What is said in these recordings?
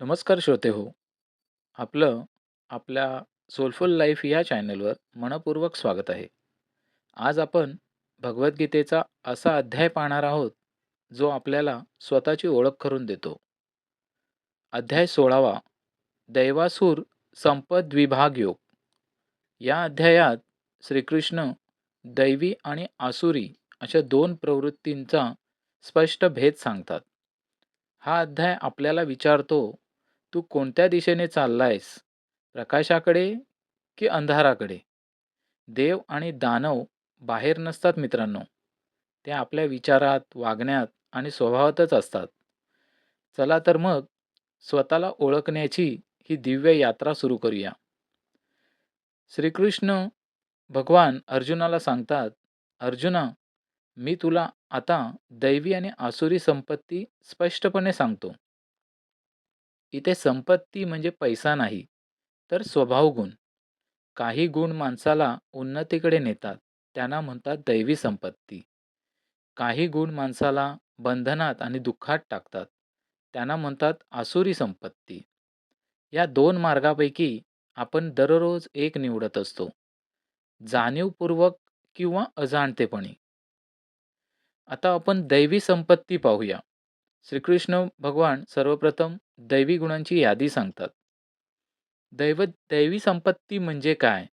नमस्कार श्रोते हो. आपलं आपल्या सोलफुल लाईफ या चॅनलवर मनपूर्वक स्वागत आहे. आज आपण भगवद्गीतेचा असा अध्याय पाहणार आहोत, जो आपल्याला स्वतःची ओळख करून देतो. अध्याय सोळावा दैवासूर संपद विभाग योग. या अध्यायात श्रीकृष्ण दैवी आणि आसुरी अशा दोन प्रवृत्तींचा स्पष्ट भेद सांगतात. हा अध्याय आपल्याला विचारतो, तू कोणत्या दिशेने चाललायस? प्रकाशाकडे की अंधाराकडे? देव आणि दानव बाहेर नसतात मित्रांनो. ते आपल्या विचारात, वागण्यात आणि स्वभावातच असतात. चला तर मग स्वतःला ओळखण्याची ही दिव्य यात्रा सुरू करूया. श्रीकृष्ण भगवान अर्जुनाला सांगतात, अर्जुना मी तुला आता दैवी आणि आसुरी संपत्ती स्पष्टपणे सांगतो. इथे संपत्ती म्हणजे पैसा नाही, तर स्वभाव गुण. काही गुण माणसाला उन्नतीकडे नेतात, त्यांना म्हणतात दैवी संपत्ती. काही गुण माणसाला बंधनात आणि दुःखात टाकतात, त्यांना म्हणतात आसुरी संपत्ती. या दोन मार्गापैकी आपण दररोज एक निवडत असतो, जाणीवपूर्वक किंवा अजाणतेपणी. आता आपण दैवी संपत्ती पाहूया. श्रीकृष्ण भगवान सर्वप्रथम दैवी गुणांची यादी सांगतात. दैव दैवी संपत्ती म्हणजे काय?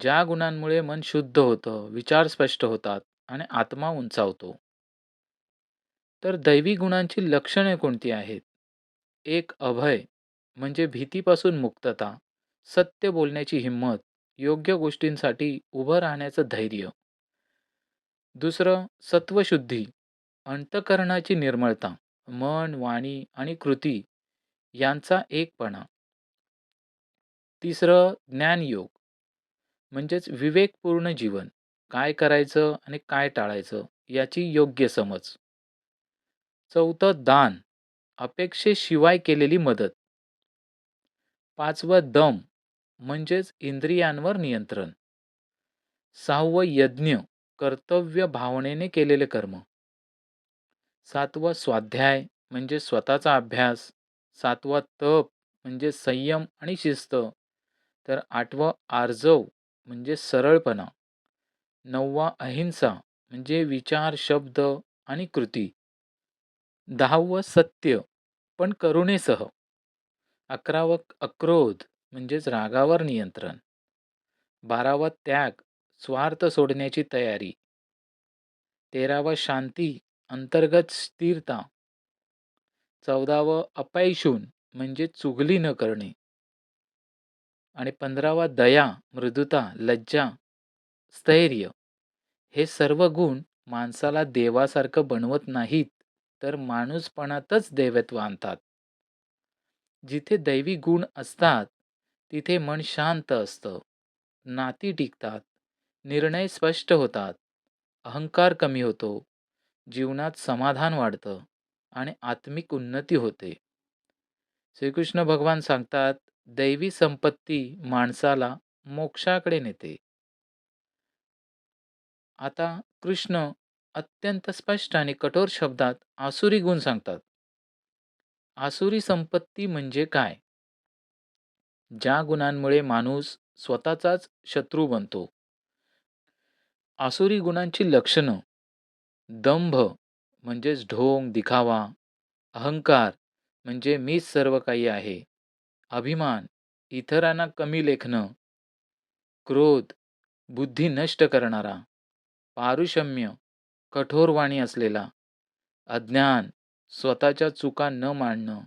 ज्या गुणांमुळे मन शुद्ध होतं, विचार स्पष्ट होतात आणि आत्मा उंचावतो. तर दैवी गुणांची लक्षणे कोणती आहेत? एक अभय म्हणजे भीतीपासून मुक्तता, सत्य बोलण्याची हिंमत, योग्य गोष्टींसाठी उभं राहण्याचं धैर्य. दुसरं सत्वशुद्धी अंतकरणाची निर्मळता मन वाणी आणि कृती यांचा एकपणा. तिसरं ज्ञानयोग. म्हणजेच विवेकपूर्ण जीवन. काय करायचं आणि काय टाळायचं याची योग्य समज. चौथं दान. अपेक्षेशिवाय केलेली मदत. पाचवं दम. म्हणजेच इंद्रियांवर नियंत्रण. सहावं यज्ञ. कर्तव्य भावनेने केलेले कर्म. सातवा स्वाध्याय म्हणजे स्वतःचा अभ्यास. सातवा तप म्हणजे संयम आणि शिस्त. तर आठवा आर्जव म्हणजे सरळपणा. नववा अहिंसा म्हणजे विचार शब्द आणि कृती. दहावं सत्य पण करुणेसह. अकरावं अक्रोध म्हणजेच रागावर नियंत्रण. बारावा त्याग स्वार्थ सोडण्याची तयारी. तेरावा शांती अंतर्गत स्थिरता. चौदावं अपैशून म्हणजे चुगली न करणे. आणि पंधरावा दया मृदुता लज्जा स्थैर्य. हे सर्व गुण माणसाला देवासारखं बनवत नाहीत तर माणूसपणातच दैवत्व आणतात. जिथे दैवी गुण असतात तिथे मन शांत असतं. नाती टिकतात निर्णय स्पष्ट होतात अहंकार कमी होतो. जीवनात समाधान वाढतं आणि आत्मिक उन्नती होते. श्रीकृष्ण भगवान सांगतात दैवी संपत्ती माणसाला मोक्षाकडे नेते. आता कृष्ण अत्यंत स्पष्ट आणि कठोर शब्दात आसुरी गुण सांगतात. आसुरी संपत्ती म्हणजे काय? ज्या गुणांमुळे माणूस स्वतःचाच शत्रू बनतो. आसुरी गुणांची लक्षणं दंभ म्हणजेच ढोंग दिखावा अहंकार म्हणजे मीच सर्व काही आहे. अभिमान इतरांना कमी लेखणं. क्रोध बुद्धी नष्ट करणारा. पारुषम्य कठोर वाणी असलेला. अज्ञान स्वतःच्या चुका न मांडणं.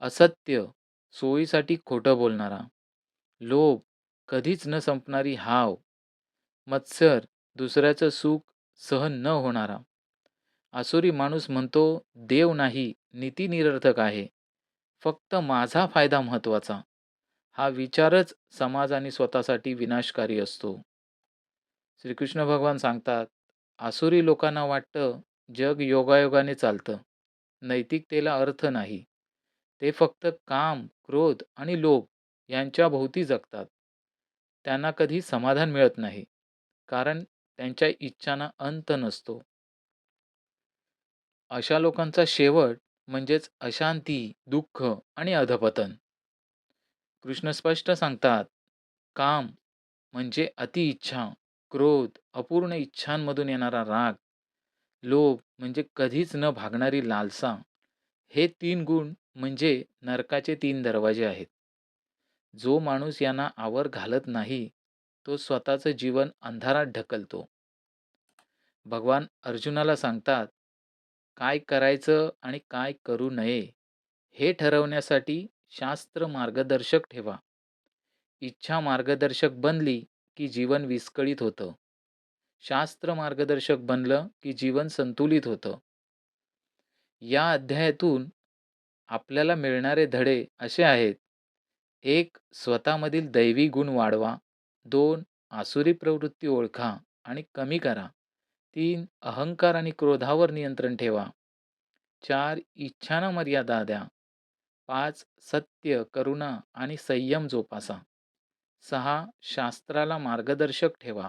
असत्य सोयीसाठी खोटं बोलणारा. लोभ कधीच न संपणारी हाव. मत्सर दुसऱ्याचं सुख सहन न होणारा. आसुरी माणूस म्हणतो देव नाही नीती निरर्थक आहे. फक्त माझा फायदा महत्त्वाचा. हा विचारच समाज आणि स्वतःसाठी विनाशकारी असतो. श्रीकृष्ण भगवान सांगतात आसुरी लोकांना वाटतं जग योगायोगाने चालतं. नैतिकतेला अर्थ नाही. ते फक्त काम क्रोध आणि लोभ यांच्या भोवती जगतात. त्यांना कधी समाधान मिळत नाही. कारण त्यांच्या इच्छांना अंत नसतो. अशा लोकांचा शेवट म्हणजेच अशांती दुःख आणि अधपतन. कृष्ण स्पष्ट सांगतात काम म्हणजे अतिइच्छा क्रोध अपूर्ण इच्छांमधून येणारा राग. लोभ म्हणजे कधीच न भागणारी लालसा. हे तीन गुण म्हणजे नरकाचे तीन दरवाजे आहेत. जो माणूस यांना आवर घालत नाही तो स्वतःचं जीवन अंधारात ढकलतो. भगवान अर्जुनाला सांगतात काय करायचं आणि काय करू नये हे ठरवण्यासाठी शास्त्र मार्गदर्शक ठेवा. इच्छा मार्गदर्शक बनली की जीवन विस्कळीत होतं. शास्त्र मार्गदर्शक बनलं की जीवन संतुलित होतं. या अध्यायातून आपल्याला मिळणारे धडे असे आहेत एक स्वतःमधील दैवी गुण वाढवा. दोन आसुरी प्रवृत्ती ओळखा आणि कमी करा. तीन अहंकार आणि क्रोधावर नियंत्रण ठेवा. चार इच्छांना मर्यादा द्या. पाच सत्य करुणा आणि संयम जोपासा. सहा शास्त्राला मार्गदर्शक ठेवा.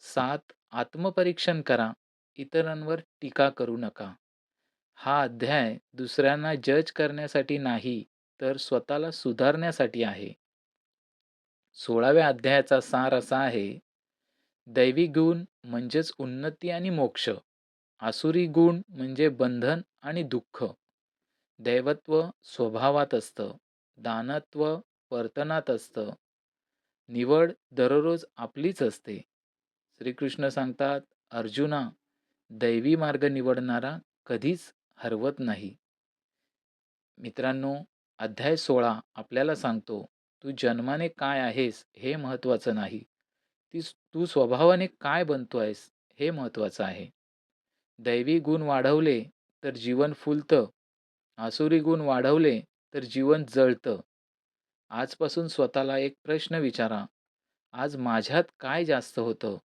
सात आत्मपरीक्षण करा. इतरांवर टीका करू नका. हा अध्याय दुसऱ्यांना जज करण्यासाठी नाही तर स्वतःला सुधारण्यासाठी आहे. सोळाव्या अध्यायाचा सार असा आहे दैवी गुण म्हणजेच उन्नती आणि मोक्ष आसुरी गुण म्हणजे बंधन आणि दुःख दैवत्व स्वभावात असतं दानत्व वर्तनात असतं निवड दररोज आपलीच असते. श्रीकृष्ण सांगतात अर्जुना दैवी मार्ग निवडणारा कधीच हरवत नाही. मित्रांनो अध्याय सोळा आपल्याला सांगतो तू जन्माने काय आहेस हे महत्त्वाचं नाही. ती तू स्वभावाने काय बनतो आहेस हे महत्त्वाचं आहे. दैवी गुण वाढवले तर जीवन फुलतं. आसुरी गुण वाढवले तर जीवन जळतं. आजपासून स्वतःला एक प्रश्न विचारा. आज माझ्यात काय जास्त होतं?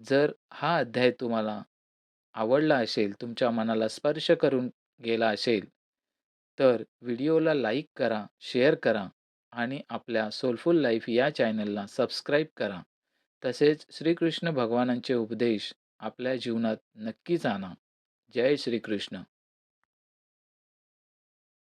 जर हा अध्याय तुम्हाला आवडला असेल तुमच्या मनाला स्पर्श करून गेला असेल तर व्हिडिओला लाईक करा शेअर करा आणि आपल्या सोलफुल लाईफ या चॅनलला सबस्क्राईब करा. तसेच श्रीकृष्ण भगवानांचे उपदेश आपल्या जीवनात नक्कीच आणा जय श्रीकृष्ण.